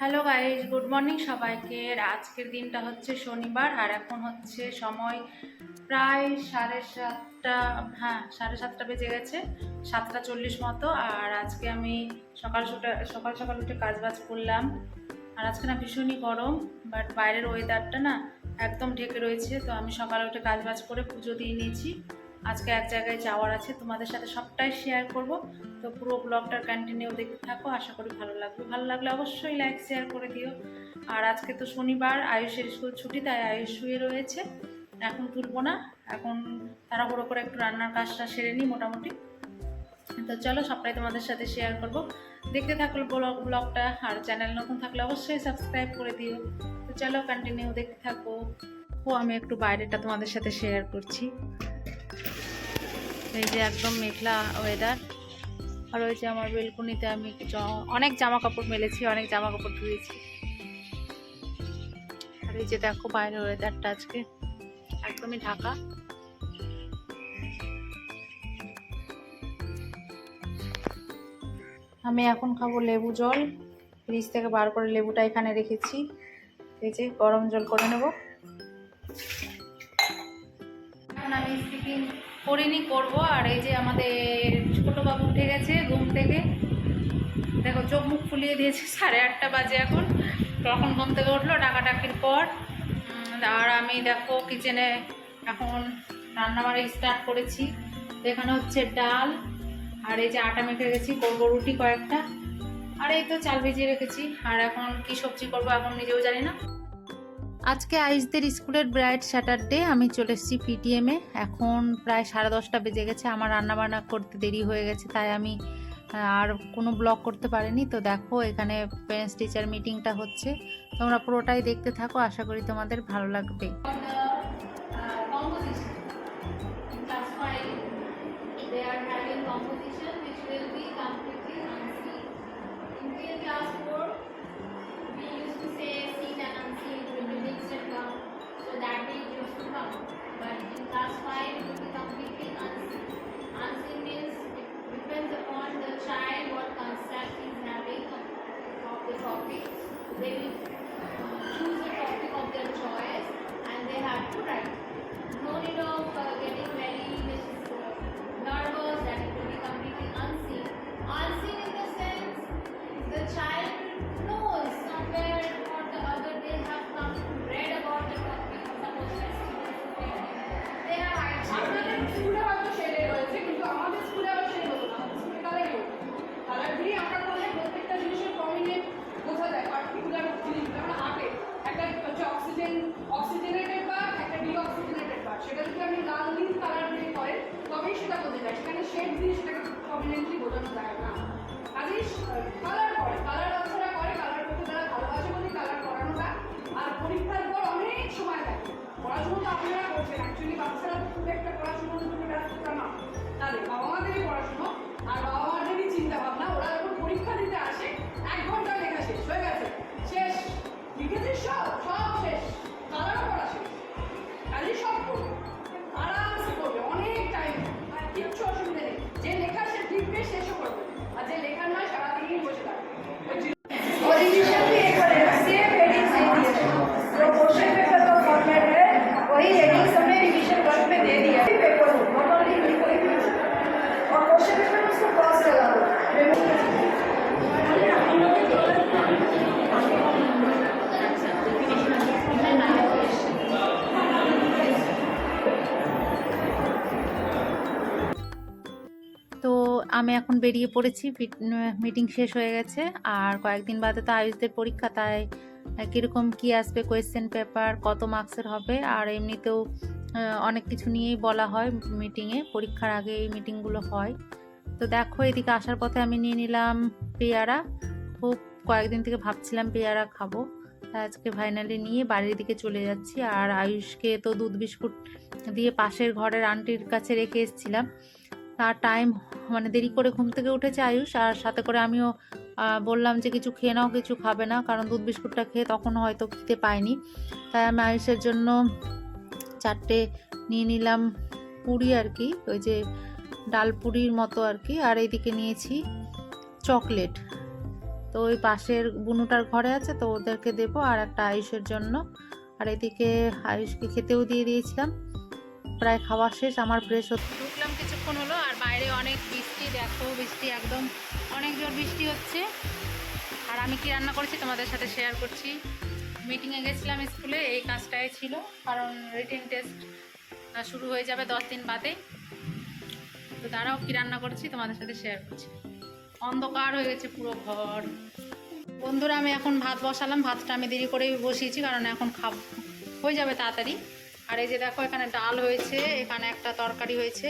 Hello guys good morning সবাইকে। আজকের দিনটা হচ্ছে শনিবার, আর এখন হচ্ছে সময় প্রায় সাড়ে সাতটা হ্যাঁ সাড়ে সাতটা বেজে গেছে, সাতটা চল্লিশ মতো। আর আজকে আমি সকাল সকাল সকাল সকাল উঠে কাজ বাজ করলাম। আর আজকে না ভীষণই গরম বাট বাইরের ওয়েদারটা না একদম ঢেকে রয়েছে। তো আমি সকালে উঠে কাজ বাজ করে পুজো দিয়ে নিয়েছি। আজকে এক জায়গায় যাওয়ার আছে, তোমাদের সাথে সবটাই শেয়ার করব। তো পুরো ব্লগটার কন্টিনিউ দেখতে থাকো, আশা করি ভালো লাগবে। ভালো লাগলে অবশ্যই লাইক শেয়ার করে দিও। আর আজকে তো শনিবার, আয়ুষের স্কুল ছুটি, তাই আয়ুষ শুয়ে রয়েছে। এখন তুলবো না। এখন তাড়াহুড়ো করে একটু রান্নার কাজটা সেরে নিই মোটামুটি। তো চলো, সবটাই তোমাদের সাথে শেয়ার করব। দেখতে থাকল ব্লগ ব্লগটা আর চ্যানেল নতুন থাকলে অবশ্যই সাবস্ক্রাইব করে দিও। তো চলো কন্টিনিউ দেখতে থাকো। ও, আমি একটু বাইরেটা তোমাদের সাথে শেয়ার করছি। এই যে একদম মেঘলা ওয়েদার আর ওই যে আমার বেলকুনিতে আমি অনেক জামা কাপড় মেলেছি, অনেক জামা কাপড় ধুয়েছি। আর এই যে দেখো বাইরের ওয়েদারটা আজকে, একদমই ঢাকা। আমি এখন খাব লেবু জল, ফ্রিজ থেকে বার করে লেবুটা এখানে রেখেছি। এই যে গরম জল করে নেব। এখন আমি স্কিপিং করিনি, করব। আর এই যে আমাদের ছোটো বাবু উঠে গেছে ঘুম থেকে। দেখো, চোখ মুখ ফুলিয়ে দিয়েছে, সাড়ে আটটা বাজে এখন। তখন ঘুম থেকে উঠল, ডাকাডাকির পর। আর আমি দেখো কিচেনে এখন রান্নাবাড়ি স্টার্ট করেছি। এখানে হচ্ছে ডাল, আর এই যে আটা মেখে রেখেছি, করব রুটি কয়েকটা। আর এই তো চাল ভিজিয়ে রেখেছি। আর এখন কি সবজি করব এখন নিজেও জানি না। আজকে আইসদের স্কুলের ব্রাইট স্যাটারডে, আমি চলে এসেছি পিটিএমে এখন প্রায় সাড়ে দশটা বেজে গেছে, আমার রান্নাবান্না করতে দেরি হয়ে গেছে, তাই আমি আর কোনো ব্লগ করতে পারিনি। তো দেখো, এখানে প্যারেন্টস টিচার মিটিংটা হচ্ছে। তোমরা পুরোটাই দেখতে থাকো, আশা করি তোমাদের ভালো লাগবে। Class 5, will be completely unseen. Unseen means it depends upon the child what concept he is having of, the topic. They will uh, choose a topic of their choice and they have to write. No need of পড়াশুনো তো আপনারা করছেন actually বাচ্চারা খুব একটা পড়াশুনোর জন্য ব্যস্ত না তাদের বাবা মাদেরই পড়াশুনো আর বাবা মাদেরই চিন্তা ভাবনা ওরা যখন পরীক্ষা দিতে আসে এক ঘণ্টা লেখা শেষ হয়ে গেছে শেষ লিখেছিস সব এখন বেরিয়ে পড়েছি। মিটিং শেষ হয়ে গেছে। আর কয়েকদিন বাদে তো আয়ুষদের পরীক্ষা, তাই কীরকম কী আসবে কোয়েশ্চেন পেপার কত মার্কসের হবে? আর এমনিতেও অনেক কিছু নিয়েই বলা হয় মিটিংয়ে পরীক্ষার আগে এই মিটিংগুলো হয়। তো দেখো, এদিকে আসার পথে আমি নিয়ে নিলাম পেয়ারা। খুব কয়েকদিন থেকে ভাবছিলাম পেয়ারা খাব। আজকে ফাইনালি নিয়ে বাড়ির দিকে চলে যাচ্ছি। আর আয়ুষকে তো দুধ বিস্কুট দিয়ে পাশের ঘরের আন্টির কাছে রেখে এসেছিলাম। তার টাইম মানে দেরি করে ঘুম থেকে উঠেছে আয়ুষ, আর সাথে করে আমিও বললাম যে কিছু খেয়ে নাও, কিছু খাবে না, কারণ দুধ বিস্কুটটা খেয়ে তখন হয়তো খেতে পাইনি তাই আমি আয়ুষের জন্য চারটে নিয়ে নিলাম পুরি আর কি, ওই যে ডাল পুরির মতো আর কি, আর এইদিকে নিয়েছি চকলেট। তো ওই পাশের বুনুটার ঘরে আছে, তো ওদেরকে দেবো, আর একটা আয়ুষের জন্য। আর এদিকে আয়ুষকে খেতেও দিয়ে দিয়েছিলাম। প্রায় খাওয়া শেষ, আমার ফ্রেশ হতে ঢুকলাম কিছুক্ষণ হলো আর বাইরে অনেক বৃষ্টি, দেখো বৃষ্টি একদম, অনেক জোর বৃষ্টি হচ্ছে। আর আমি কি রান্না করেছি তোমাদের সাথে শেয়ার করছি। মিটিংয়ে গেছিলাম স্কুলে এই কাজটাই ছিল, কারণ রিটেন টেস্ট শুরু হয়ে যাবে দশ দিন বাদে। তো তারাও কি রান্না করছি তোমাদের সাথে শেয়ার করছি। অন্ধকার হয়ে গেছে পুরো ঘর। বন্ধুরা, আমি এখন ভাত বসালাম, ভাতটা আমি দেরি করেই বসিয়েছি, কারণ এখন খাব হয়ে যাবে তাড়াতাড়ি। আর এই যে দেখো, এখানে ডাল হয়েছে, এখানে একটা তরকারি হয়েছে।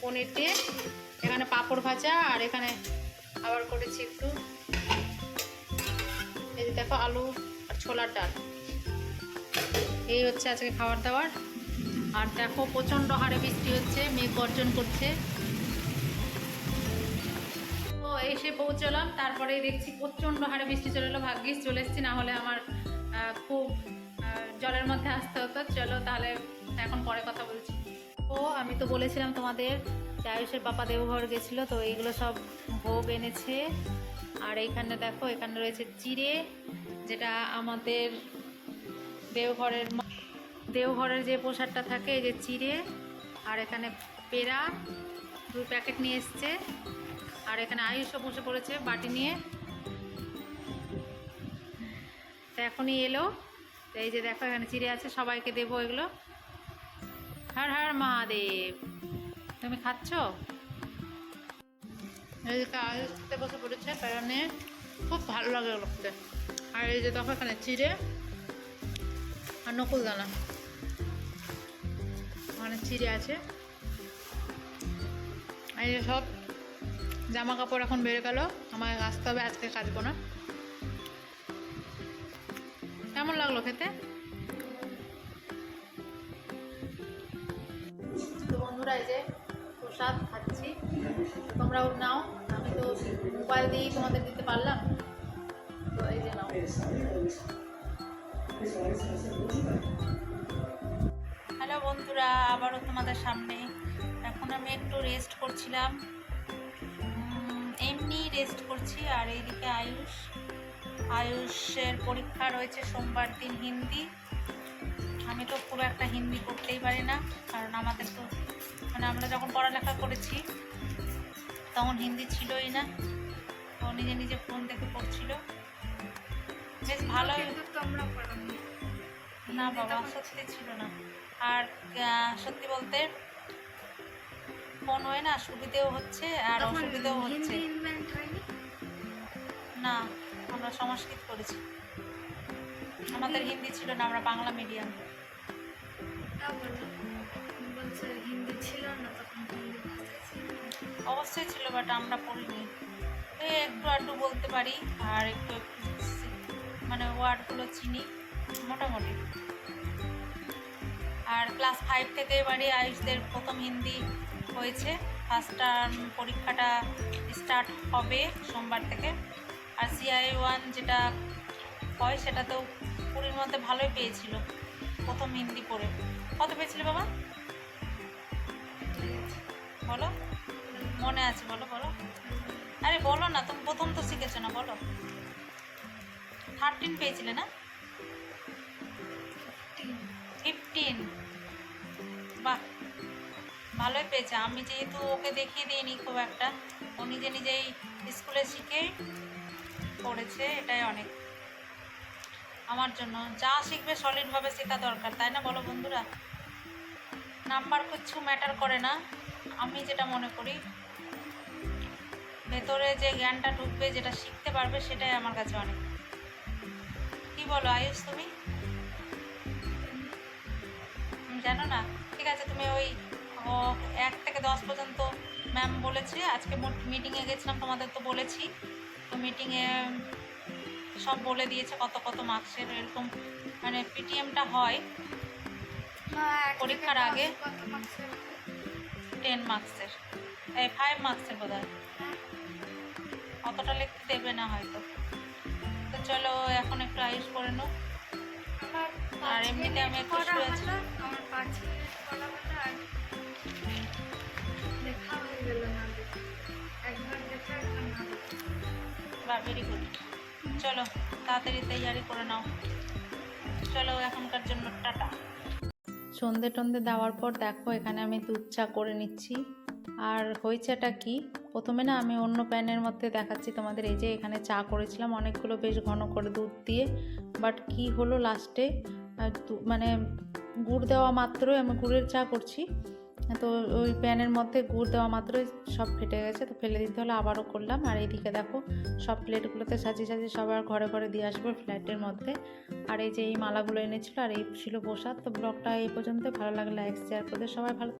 পনির দিয়ে, এখানে পাঁপড় ভাজা, আর এখানে আবার করেছি একটু এই যে দেখো আলু আর ছোলার ডাল। এই হচ্ছে আজকে খাবার দাবার। আর দেখো, প্রচণ্ড হারে বৃষ্টি হচ্ছে, মেঘ গর্জন করছে। তো এসে পৌঁছলাম তারপরে দেখছি প্রচণ্ড হারে বৃষ্টি চলে এলো। ভাগ্যিস চলে এসেছি, না হলে আমার খুব জলের মধ্যে আসতে হতো। চলো তাহলে এখন পরে কথা বলছি। ও, আমি তো বলেছিলাম তোমাদের যে আয়ুষের পাপা দেওঘর গেছিল, তো এইগুলো সব ভোগ এনেছে। আর এইখানে দেখো, এখানে রয়েছে চিড়ে, যেটা আমাদের দেওঘরের দেওঘরের যে প্রসাদটা থাকে, এই যে চিড়ে, আর এখানে পেড়া, দুই প্যাকেট নিয়ে এসছে। আর এখানে আয়ুষও বসে পড়েছে বাটি নিয়ে। এখনই এলো। এই যে দেখো, এখানে চিড়ে আছে, সবাইকে দেবো এগুলো। হর হর মহাদেব। তুমি খাচ্ছ? এদিকে আয়ুষ খেতে বসে পড়েছে, কারণে খুব ভালো লাগে ওগুলো খেতে। আর এই যে দেখো, এখানে চিড়ে আর নকুল দানা ওখানে চিড়ে আছে। এই যে সব জামা কাপড় এখন বের গেল। আমাকে আসতে হবে, আজকে কাচবো না। কেমন লাগল খেতে? তো বন্ধুরা এই যে প্রসাদ খাচ্ছি। তোমরাও নাও আমি তো মোবাইল দিয়েই তোমাদের দিতে পারলাম। তো এই যে নাও। হ্যালো বন্ধুরা আবারও তোমাদের সামনে। এখন আমি একটু রেস্ট করছিলাম। এমনি রেস্ট করছি আর এইদিকে আয়ুষ আয়ুষের পরীক্ষা রয়েছে সোমবার দিন হিন্দি। আমি তো পুরো একটা হিন্দি করতেই পারি না কারণ আমাদের তো মানে আমরা যখন পড়ালেখা করেছি তখন হিন্দি ছিলই না। তো নিজে নিজে ফোন দেখে পড়ছিল। বেশ ভালো না বাবা সত্যি ছিল না। আর সত্যি বলতে ফোন হয় না সুবিধেও হচ্ছে আর অসুবিধেও হচ্ছে। না। আমরা সংস্কৃত করেছি। আমাদের হিন্দি ছিল না, আমরা বাংলা মিডিয়াম হিন্দি ছিল না অবশ্যই ছিল বাট আমরা পড়িনি একটু আধটু বলতে পারি, আর একটু একটু মানে ওয়ার্ডগুলো চিনি, মোটামুটি। আর ক্লাস ফাইভ থেকে এবারে আয়ুষদের প্রথম হিন্দি হয়েছে। ফার্স্ট টার্ম পরীক্ষাটা স্টার্ট হবে সোমবার থেকে। আর সিআই ওয়ান যেটা হয় সেটাতেও কুড়ির মধ্যে ভালোই পেয়েছিল, প্রথম হিন্দি পড়ে কত পেয়েছিল বাবা? বলো, মনে আছে, বলো বলো। আরে বলো না, তুমি প্রথম তো শিখেছো না, বলো। থার্টিন পেয়েছিলে না? ফিফটিন বাহ, ভালোই পেয়েছে। আমি যেহেতু ওকে দেখিয়ে দিইনি খুব একটা, ও নিজে নিজেই স্কুলে শিখে পড়েছে এটাই অনেক আমার জন্য। যা শিখবে সলিডভাবে শেখা দরকার, তাই না বলো বন্ধুরা? নাম্বার কিছু ম্যাটার করে না, আমি যেটা মনে করি, ভেতরে যে জ্ঞানটা ঢুকবে, যেটা শিখতে পারবে, সেটাই আমার কাছে অনেক। কি বলো আয়ুষ তুমি? তুমি জানো না? ঠিক আছে, তুমি ওই এক থেকে দশ পর্যন্ত ম্যাম বলেছে, আজকে মিটিংয়ে গেছিলাম, তোমাদের তো বলেছি। তো মিটিংয়ে সব বলে দিয়েছে কত কত মার্কসের এরকম মানে পিটিএমটা হয়। পরীক্ষার আগে টেন মার্কসের এই ফাইভ মার্কসের বোধ হয় অতটা লিখতে দেবে না হয়তো। তো চলো এখন একটু আয়ুষ করে নাও। আমার আর এমনিতে আমি একটু লেখা হয়ে গেল না। একবার লেখা একবার না। বাহ ভেরি গুড চলো, তাড়াতাড়ি তৈয়ারি করে নাও। চলো, এখনকার জন্য টাটা। সন্ধে টন্ধে দেওয়ার পর দেখো, এখানে আমি দুধ চা করে নিচ্ছি। আর হয়েছেটা কি? প্রথমে না আমি অন্য প্যানের মধ্যে দেখাচ্ছি তোমাদের। এই যে এখানে চা করেছিলাম, অনেকগুলো বেশ ঘন করে দুধ দিয়ে। বাট কি হলো লাস্টে? মানে গুড় দেওয়া মাত্রই আমি গুড়ের চা করছি। তো ওই প্যানের মধ্যে গুড় দেওয়া মাত্রই সব ফেটে গেছে, তো ফেলে দিতে হলে আবারও করলাম। আর এইদিকে দেখো, সব প্লেটগুলোতে সাজিয়ে সাজিয়ে সবার ঘরে ঘরে দিয়ে আসব ফ্ল্যাটের মধ্যে। আর এই যে এই মালাগুলো এনেছিল আর এই ছিল প্রসাদ, তো ব্লগটা এই পর্যন্ত ভালো লাগলে লাইক শেয়ার করে সবাই ভালো